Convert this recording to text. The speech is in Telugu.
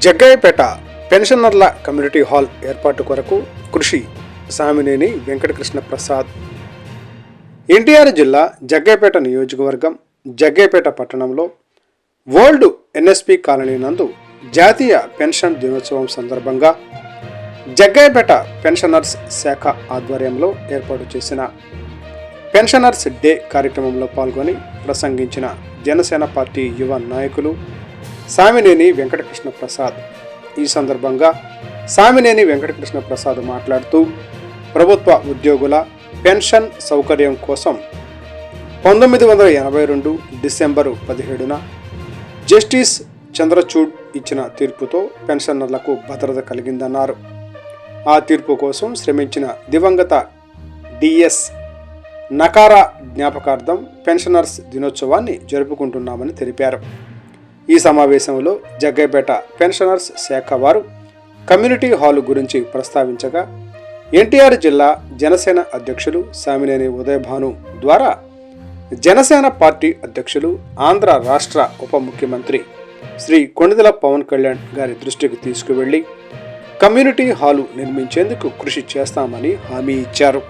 జగ్గయ్యపేట పెన్షనర్ల కమ్యూనిటీ హాల్ ఏర్పాటు కొరకు కృషి సామినేని వెంకటకృష్ణ ప్రసాద్ ఎన్టీఆర్ జిల్లా జగ్గయ్యపేట నియోజకవర్గం జగ్గయ్యపేట పట్టణంలో వరల్డ్ ఎన్ఎస్పి కాలనీ నందు జాతీయ పెన్షన్ దినోత్సవం సందర్భంగా జగ్గయ్యపేట పెన్షనర్స్ శాఖ ఆధ్వర్యంలో ఏర్పాటు చేసిన పెన్షనర్స్ డే కార్యక్రమంలో పాల్గొని ప్రసంగించిన జనసేన పార్టీ యువ నాయకులు సామినేని వెంకటకృష్ణ ప్రసాద్. ఈ సందర్భంగా సామినేని వెంకటకృష్ణ ప్రసాద్ మాట్లాడుతూ ప్రభుత్వ ఉద్యోగుల పెన్షన్ సౌకర్యం కోసం పంతొమ్మిది వందల ఎనభై రెండు డిసెంబరు పదిహేడున జస్టిస్ చంద్రచూడ్ ఇచ్చిన తీర్పుతో పెన్షనర్లకు భద్రత కలిగిందన్నారు. ఆ తీర్పు కోసం శ్రమించిన దివంగత డిఎస్ నకారా జ్ఞాపకార్థం పెన్షనర్స్ దినోత్సవాన్ని జరుపుకుంటున్నామని తెలిపారు. ఈ సమావేశంలో జగ్గైపేట పెన్షనర్స్ శాఖ వారు కమ్యూనిటీ హాలు గురించి ప్రస్తావించగా ఎన్టీఆర్ జిల్లా జనసేన అధ్యక్షులు సామినేని ఉదయభాను ద్వారా జనసేన పార్టీ అధ్యక్షులు ఆంధ్ర రాష్ట్ర ఉప ముఖ్యమంత్రి శ్రీ కొండదల పవన్ కళ్యాణ్ గారి దృష్టికి తీసుకువెళ్ళి కమ్యూనిటీ హాలు నిర్మించేందుకు కృషి చేస్తామని హామీ ఇచ్చారు.